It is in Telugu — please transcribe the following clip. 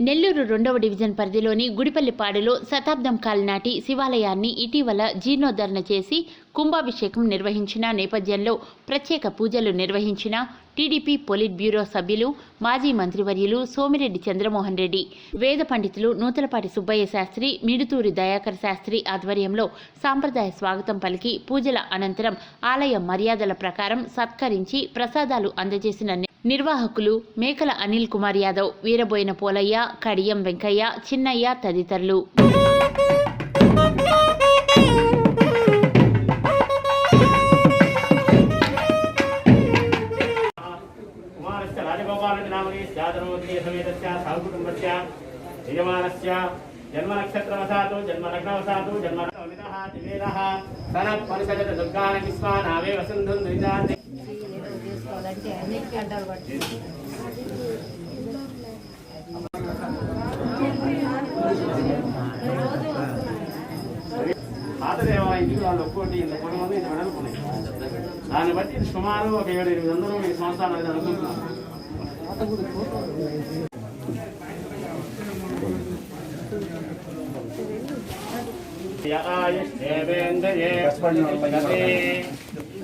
నెల్లూరు రెండవ డివిజన్ పరిధిలోని గుడిపల్లిపాడులో శతాబ్దం కాలనాటి శివాలయాన్ని ఇటీవల జీర్ణోద్ధరణ చేసి కుంభాభిషేకం నిర్వహించిన నేపథ్యంలో ప్రత్యేక పూజలు నిర్వహించిన టీడీపీ పొలిట్ బ్యూరో సభ్యులు మాజీ మంత్రివర్యులు సోమిరెడ్డి చంద్రమోహన్ రెడ్డి. వేద పండితులు నూతలపాటి సుబ్బయ్య శాస్త్రి మిడుతూరి దయాకర్ శాస్త్రి ఆధ్వర్యంలో సాంప్రదాయ స్వాగతం పలికి పూజల అనంతరం ఆలయ మర్యాదల ప్రకారం సత్కరించి ప్రసాదాలు అందజేసిన నిర్వాహకులు మేకల అనిల్ కుమార్ యాదవ్ వీరబోయిన పోలయ్య కడియం వెంకయ్య చిన్నయ్య తదితరులు. యజమానస్య జన్మ నక్షత్రవశాతు జన్మ లగ్నవశాతు జన్మ విదః దివేదః తన పరిసజత దుర్గాన విశ్వా నావే వసంధు నిజాతి చేసుకోవాలంటే అన్నిటికీ అడ్డాలు పడుతుంది పాత దేవాలయం వాళ్ళు ఒక్కోటి ఇంత కొంతమంది ఇంత వెడల్పున్నాయి దాన్ని బట్టి సుమారు ఒక ఏడు ఎనిమిది వందలు ఈ సంవత్సరాలు అనేది అనుకుంటున్నాను